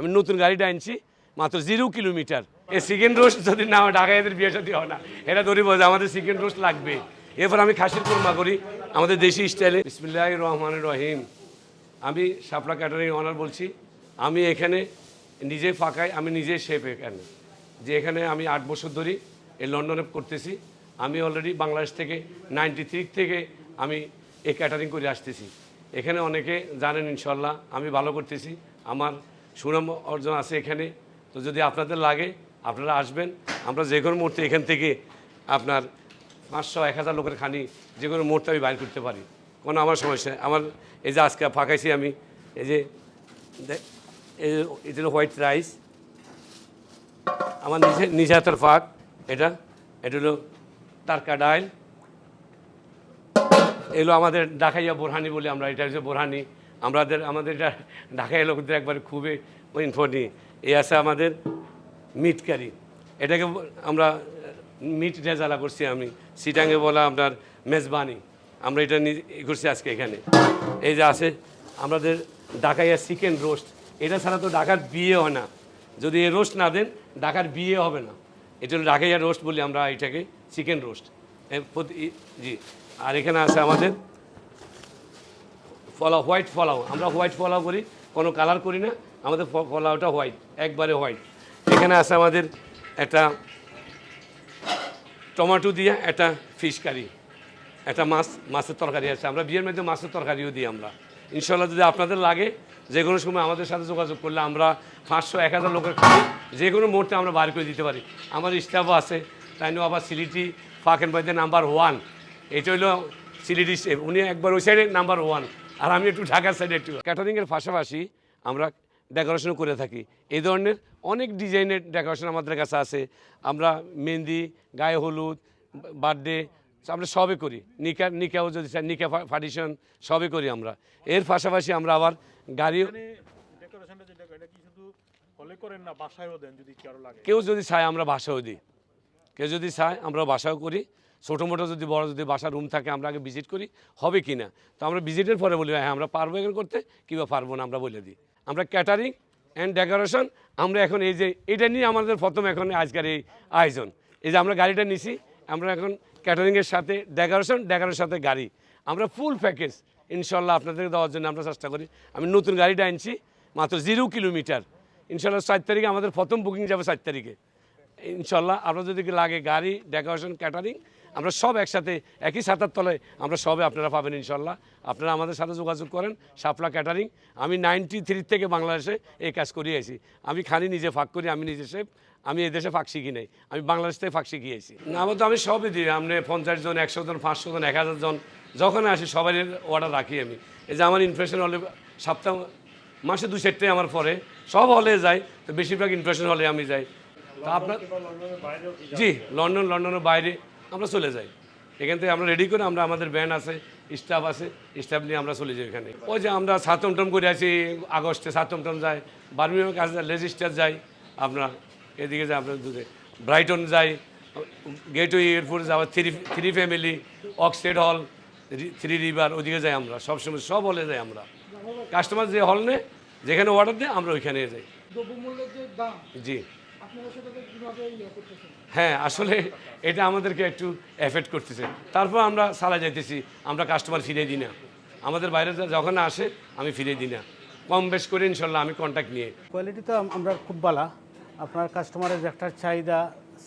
আমি নতুন গাড়িটা আনছি, মাত্র জিরো কিলোমিটার। এই চিকেন রোস্ট যদি না হয়, ঢাকা এদের বিয়ে সাথে হয় না। এটা ধরি বোঝা আমাদের চিকেন রোস্ট লাগবে। এরপর আমি খাসির কোরমা করি, আমাদের দেশি স্টাইলে বিসমিল্লাহ রহমান রহিম। আমি শাপলা ক্যাটারিং অনার বলছি, আমি এখানে নিজে ফাঁকাই, আমি নিজে শেফ এখানে। যে এখানে আমি আট বছর ধরি এই লন্ডনে করতেছি, আমি অলরেডি বাংলাদেশ থেকে নাইনটি থ্রি থেকে আমি এই ক্যাটারিং করে আসতেছি। এখানে অনেকে জানেন ইনশাল্লাহ, আমি ভালো করতেছি, আমার সুনাম অর্জন আছে এখানে। তো যদি আপনাদের লাগে, আপনারা আসবেন। আমরা যে কোনো মুহূর্তে এখান থেকে আপনার পাঁচশো, এক হাজার লোকের খানি যে কোনো মুহূর্তে আমি বাইর করতে পারি। কোনো আমার সমস্যা আমার এই যে আজকে ফাঁকাইছি আমি, এই যে এই হলো হোয়াইট রাইস, আমার নিজে নিজে হাতের ফাঁক, এটা এটা হলো তারকা ডাইল। এগুলো আমাদের ডাকাইয়া বোরহানি বলি আমরা, এটা হচ্ছে বোরহানি। আমাদের আমাদের এটা ঢাকাইয়া লোকদের একবারে খুবই ইনফর্নি এই আছে আমাদের মিট কারি এটাকে আমরা মিট রেজালা করছি আমি। সিটাঙ্গে বলা আপনার মেজবানি। আমরা এটা করছি আজকে এখানে। এই যে আছে আমাদের ঢাকাইয়া চিকেন রোস্ট এটা ছাড়া তো ঢাকার বিয়ে হয় না। যদি এ রোস্ট না দেন, ঢাকার বিয়ে হবে না। এটা হলো ঢাকাইয়া রোস্ট বলি আমরা এটাকে চিকেন রোস্ট জি। আর এখানে আছে আমাদের ফলাও, হোয়াইট ফলাও। আমরা হোয়াইট ফলাও করি, কোনো কালার করি না। আমাদের ফলাওটা হোয়াইট, একবারে হোয়াইট। এখানে আছে আমাদের একটা টমেটো দিয়ে একটা ফিশ কারি, একটা মাছ, মাছের তরকারি আছে। আমরা বিয়ের মধ্যে মাছের তরকারিও দিই আমরা। ইনশাল্লাহ যদি আপনাদের লাগে, যে কোনো সময় আমাদের সাথে যোগাযোগ করলে আমরা পাঁচশো, এক হাজার লোকের খাই যে কোনো মুহূর্তে আমরা বার করে দিতে পারি। আমার স্টাফও আছে, তাই নিয়ে আবার সিলিটি ফাঁকেন বাইতে নাম্বার ওয়ান। এটা হলো সিলিটি উনি একবার ওই সাইডে নাম্বার ওয়ান। আর আমি একটু ঢাকার সাইডে একটু। ক্যাটারিংয়ের পাশাপাশি আমরা ডেকোরেশন করে থাকি। এই ধরনের অনেক ডিজাইনের ডেকোরেশন আমাদের কাছে আছে। আমরা মেহেন্দি গায়ে হলুদ বার্থডে আমরা সবে করি। নিকা নিকাও যদি নিকা ফাডিশন সবে করি আমরা। এর পাশাপাশি আমরা আবার গাড়িও কেউ যদি চায় আমরা বাসাও দিই। কেউ যদি চায় আমরা বাসাও করি। ছোটো মোটো যদি, বড় যদি বাসা রুম থাকে, আমরা আগে ভিজিট করি, হবে কি না? তো আমরা ভিজিটের পরে বলি হ্যাঁ আমরা পারব এখানে করতে, কিংবা পারব না, আমরা বলে দিই। আমরা ক্যাটারিং অ্যান্ড ডেকোরেশন আমরা এখন এই যে, এটা নিয়ে আমাদের প্রথম এখন আজকের এই আয়োজন। এই যে আমরা গাড়িটা নিছি, আমরা এখন ক্যাটারিংয়ের সাথে ডেকোরেশন ডেকোরেশনের সাথে গাড়ি। আমরা ফুল প্যাকেজ ইনশাল্লাহ আপনাদেরকে দেওয়ার জন্য আমরা চেষ্টা করি। আমি নতুন গাড়িটা আনছি, মাত্র জিরো কিলোমিটার ইনশাল্লাহ চার তারিখে আমাদের প্রথম বুকিং যাবে চার তারিখে। ইনশাল্লাহ আপনার যদি লাগে গাড়ি ডেকোরেশন ক্যাটারিং আমরা সব একসাথে একই ছাতার তলায় আমরা সবে আপনারা পাবেন ইনশাল্লাহ। আপনারা আমাদের সাথে যোগাযোগ করেন শাপলা ক্যাটারিং। আমি নাইনটি থ্রি থেকে বাংলাদেশে এই কাজ করিয়ে আছি আমি খালি নিজে ফাঁক করি আমি নিজে শেফ আমি এদেশে ফাঁক শিখি নাই। আমি বাংলাদেশ থেকে ফাঁক শিখিয়েছি না আমার তো আমি সবই দিই। আপনি পঞ্চাশ জন একশো জন পাঁচশো জন এক হাজার জন যখন আসি সবাই অর্ডার রাখি আমি। এই যে আমার ইমপ্রেশন হলে সপ্তাহ মাসে দু চারটে আমার পরে। সব হলে যাই তো বেশিরভাগ ইমপ্রেশন হলে আমি যাই। তা আপনার জি লন্ডন লন্ডনের বাইরে। আমরা চলে যাই। এখান থেকে আমরা রেডি করে আমরা আমাদের ব্যান্ড আছে স্টাফ আছে স্টাফ নিয়ে আমরা চলে যাই এখানে। ওই যে আমরা সাতম টম করে আছি আগস্টে সাতম টম যাই বার্মিংহামের কাছে যাই লেজিস্টার যাই আপনার এদিকে যাই আপনার দুধে ব্রাইটন যাই গেটওয়ে এয়ারপোর্ট যাওয়া থ্রি থ্রি ফ্যামিলি অক্সফেড হল থ্রি রিভার ওদিকে যাই আমরা। সবসময় সব হলে যাই আমরা। কাস্টমার যে হল নে যেখানে অর্ডার দেয় আমরা ওইখানে যাই। দ্রব্যমূল্যের যে দাম জি। আপনারা সেটাকে কীভাবে ইয়ে করতেছেন? হ্যাঁ আসলে এটা আমাদেরকে একটু এফেক্ট করতেছে। তারপর আমরা সালা যাইতেছি আমরা কাস্টমার ফিরে দিই না। আমাদের বাইরে যখন আসে আমি ফিরিয়ে দিই না। কম বেশ করে ইনশাল্লাহ আমি কন্ট্যাক্ট নিয়ে। কোয়ালিটি তো আমরা খুব ভালো আপনার কাস্টমারের যে একটা চাহিদা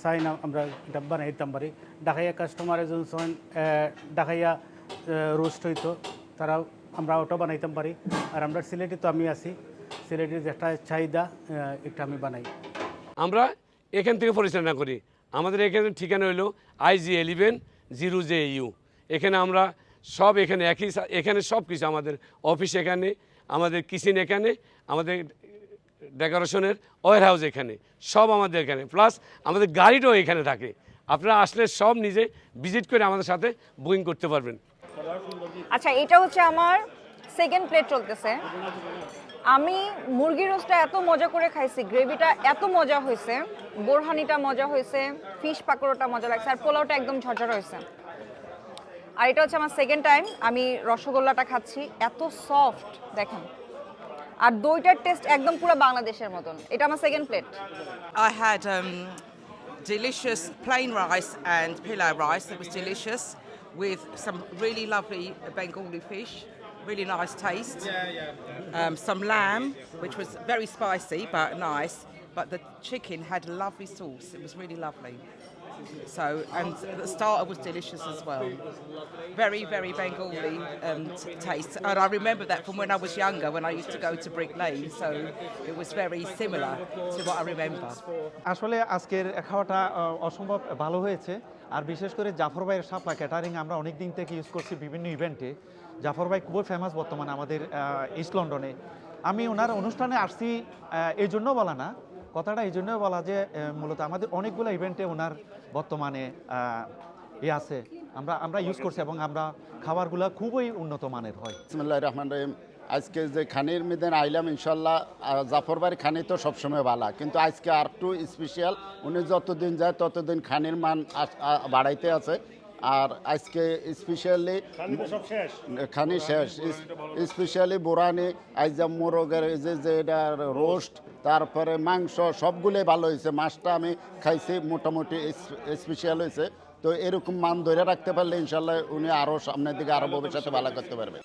চাই না আমরা এটা বানাই দিতাম পারি ডাকাইয়া কাস্টমারের যখন ডাকাইয়া রোস্ট হইতো তারা আমরা ওটা বানাইতাম পারি আর আমরা সিলেটি তো আমি আছি। সিলেটির যে একটা চাহিদা এটা আমি বানাই। আমরা এখান থেকে পরিচালনা করি। আমাদের এখানে ঠিকানা হলো IG eleven zero J U এখানে আমরা সব এখানে একই এখানে সব কিছু আমাদের অফিস এখানে, আমাদের কিচেন এখানে, আমাদের ডেকোরেশনের ওয়ার হাউস এখানে, সব আমাদের এখানে। প্লাস আমাদের গাড়িটাও এখানে থাকে। আপনারা আসলে সব নিজে ভিজিট করে আমাদের সাথে বুকিং করতে পারবেন। আচ্ছা এটা হচ্ছে আমার সেকেন্ড প্লেট চলতেছে। আমি মুরগি রোস্টটা এত মজা করে খাইছি গ্রেভিটা এত মজা হয়েছে বোরহানিটা মজা হয়েছে ফিশ পাকোড়াটা মজা লাগছে আর পোলাওটা একদম ঝরঝর হয়েছে আর এটা হচ্ছে আমার সেকেন্ড টাইম আমি রসগোল্লাটা খাচ্ছি এত সফট দেখেন। আর দইটার টেস্ট একদম পুরো বাংলাদেশের মতন। এটা আমার second plate I um, delicious plain rice and pilau rice that was delicious with some really lovely Bengali fish, really nice taste. Um, some lamb, which was very spicy but nice, but the chicken had a lovely sauce. It was really lovely. So, and the starter was delicious as well. Very, very Bengali um, t- taste. And I remember that from when I was younger, when I used to go to Brick Lane. So it was very similar to what I remember. আসলে আজকের খাওয়াটা আহ, অসম্ভব ভালো হয়েছে আর বিশেষ করে জাফর ভাইয়ের শাপলা catering আমরা অনেক দিন থেকে ইউজ করছি বিভিন্ন ইভেন্টে জাফর ভাই খুবই ফেমাস বর্তমানে আমাদের ইস্ট লন্ডনে আমি ওনার অনুষ্ঠানে আসছি এই জন্য বলা না। কথাটা এই জন্য বলা যে মূলত আমাদের অনেকগুলো ইভেন্টে ওনার বর্তমানে এ আছে। আমরা আমরা ইউজ করছি এবং আমরা খাবারগুলো খুবই উন্নত মানের হয়। বিসমুল্লাহ রহমান রহিম। আজকে যে খানির মেদিন আইলাম ইনশাল্লাহ আহ, জাফর বাড়ি খানি তো সবসময় ভালো কিন্তু আজকে আর একটু স্পেশাল উনি যতদিন যায় ততদিন খানির মান বাড়াইতে আছে। আর আজকে স্পেশালি খানি শেষ। স্পেশালি বোরানি আইজা মোরগের এই যে যে এটা রোস্ট তারপরে মাংস সবগুলোই ভালো হয়েছে। মাছটা আমি খাইছি মোটামুটি স্পেশাল হয়েছে। তো এরকম মান ধরে রাখতে পারলে ইনশাল্লাহ উনি আরও সামনের দিকে আরও ভবিষ্যতে ভালো করতে পারবে।